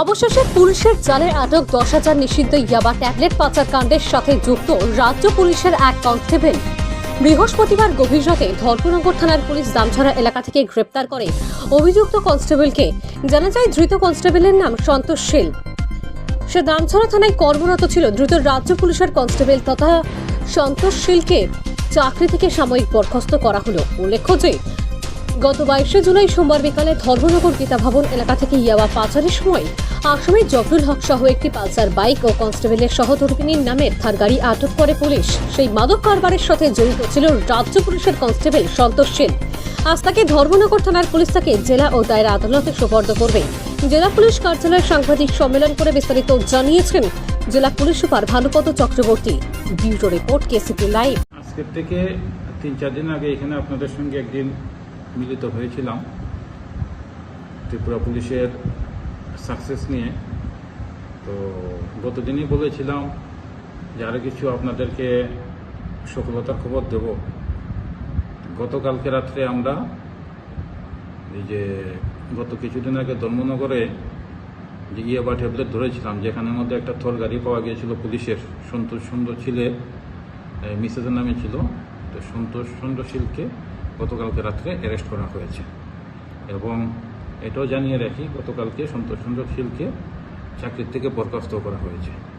অবশেষে পুলিশের জালে আটক দশ হাজার নিষিদ্ধ ইয়াবা ট্যাবলেট পাচার কাণ্ডের সাথে যুক্ত রাজ্য পুলিশের এক কনস্টেবল বৃহস্পতিবার গভীর রাতে ধর্মনগর থানার পুলিশ দামছড়া এলাকা থেকে গ্রেপ্তার করে অভিযুক্ত কনস্টেবলকে। জানা যায়, ধৃত কনস্টেবলের নাম সন্তোষ শীল সে দামছড়া থানায় কর্মরত ছিল। দ্রুত রাজ্য পুলিশের কনস্টেবল তথা সন্তোষ শীলকে চাকরি থেকে সাময়িক বরখাস্ত করা হলো। উল্লেখ্য যে গত বাইশে জুলাই সোমবার বিকালে ধর্মনগর গীতা ভবন এলাকা থেকে ইয়াবা পাচারের সময় আসামি জফরুল হক সহ একটি পালসার বাইক ও কনস্টেবলের সহধর্মিনীর নামে থার গাড়ি আটক করে পুলিশ। সেই মাদক কারবারের সাথে জড়িত ছিল রাজ্য পুলিশের কনস্টেবল সন্তোষ সেন। আজ তাকে ধর্মনগর থানার পুলিশ তাকে জেলা ও দায়ের আদালতে সুপর্দ করবে। জেলা পুলিশ কার্যালয়ের সাংবাদিক সম্মেলন করে বিস্তারিত জানিয়েছেন জেলা police super Bhanupada Chakraborty. Bureau report KCP live. আজকের থেকে তিন চার দিন আগে এখানে আপনাদের সঙ্গে একদিন মিলিত হয়েছিলাম। ত্রিপুরা পুলিশের সাকসেস নিয়ে। তো গতদিনই বলেছিলাম যে আরও কিছু আপনাদেরকে সফলতার খবর দেব। গতকালকে রাত্রে আমরা এই যে গত কিছুদিন আগে ধর্মনগরে যে ইয়ে বা ট্যাবলেট ধরেছিলাম, যেখানের মধ্যে একটা থর গাড়ি পাওয়া গিয়েছিল পুলিশের, সন্তোষ সুন্দর ছিলে মিসেসের নামে ছিল। তো সন্তোষ চন্দ্রশীলকে গতকালকে রাত্রে অ্যারেস্ট করা হয়েছে। এবং এটাও জানিয়ে রাখি, গতকালকে সন্তোষ চন্দ্রশীলকে চাকরির থেকে বরখাস্ত করা হয়েছে।